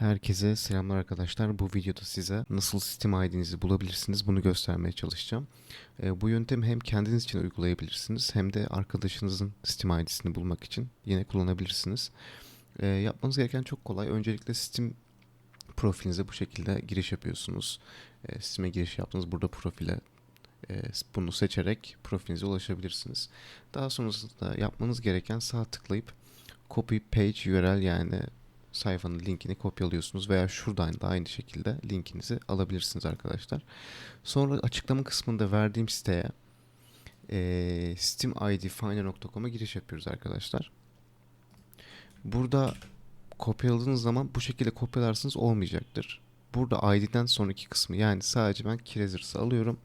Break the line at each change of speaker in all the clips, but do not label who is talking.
Herkese selamlar arkadaşlar. Bu videoda size nasıl Steam ID'nizi bulabilirsiniz bunu göstermeye çalışacağım. Ee, bu yöntemi hem kendiniz için uygulayabilirsiniz hem de arkadaşınızın Steam ID'sini bulmak için yine kullanabilirsiniz. Ee, yapmanız gereken çok kolay. Öncelikle Steam profilinize bu şekilde giriş yapıyorsunuz. Ee, Steam'e giriş yaptınız. Burada profile e, bunu seçerek profilinize ulaşabilirsiniz. Daha sonrasında yapmanız gereken sağ tıklayıp copy page URL yani sayfanın linkini kopyalıyorsunuz veya şuradan da aynı şekilde linkinizi alabilirsiniz arkadaşlar. Sonra açıklama kısmında verdiğim siteye eee steamidfinder.com'a giriş yapıyoruz arkadaşlar. Burada kopyaladığınız zaman bu şekilde kopyalarsınız olmayacaktır. Burada ID'den sonraki kısmı yani sadece ben Kirezers'ı alıyorum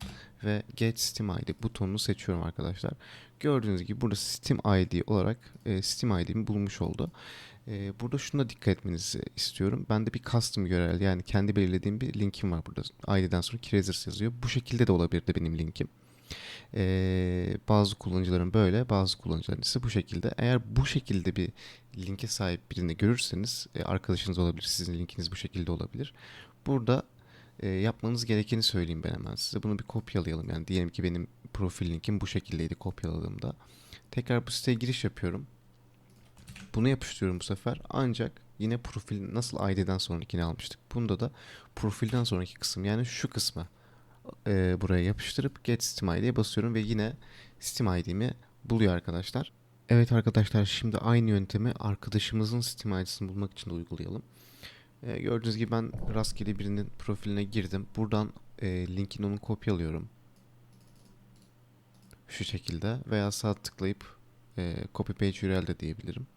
ve Get Steam ID butonunu seçiyorum arkadaşlar. Gördüğünüz gibi burada Steam ID olarak e, Steam ID'mi bulmuş oldu. E, burada şuna dikkat etmenizi istiyorum. Bende bir custom URL yani kendi belirlediğim bir linkim var burada. ID'den sonra Kirazers yazıyor. Bu şekilde de olabilir de benim linkim. E, bazı kullanıcıların böyle, bazı kullanıcıların ise bu şekilde. Eğer bu şekilde bir linke sahip birini görürseniz e, arkadaşınız olabilir, sizin linkiniz bu şekilde olabilir. Burada e, yapmanız gerekeni söyleyeyim ben hemen size. Bunu bir kopyalayalım. Yani diyelim ki benim profil linkim bu şekildeydi kopyaladığımda. Tekrar bu siteye giriş yapıyorum. Bunu yapıştırıyorum bu sefer. Ancak yine profil nasıl ID'den sonrakini almıştık. Bunda da profilden sonraki kısım yani şu kısmı e, buraya yapıştırıp Get Steam ID'ye basıyorum ve yine Steam ID'mi buluyor arkadaşlar. Evet arkadaşlar şimdi aynı yöntemi arkadaşımızın Steam ID'sini bulmak için de uygulayalım. E, gördüğünüz gibi ben rastgele birinin profiline girdim. Buradan e, linkini onun kopyalıyorum. Şu şekilde veya sağ tıklayıp e, copy page URL de diyebilirim.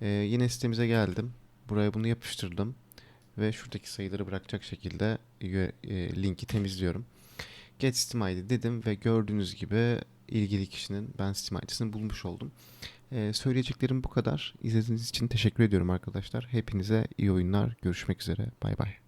E, yine sitemize geldim. Buraya bunu yapıştırdım. Ve şuradaki sayıları bırakacak şekilde e, linki temizliyorum. Get Steam ID dedim ve gördüğünüz gibi ilgili kişinin ben Steam ID'sini bulmuş oldum. Ee, söyleyeceklerim bu kadar. İzlediğiniz için teşekkür ediyorum arkadaşlar. Hepinize iyi oyunlar. Görüşmek üzere. Bay bay.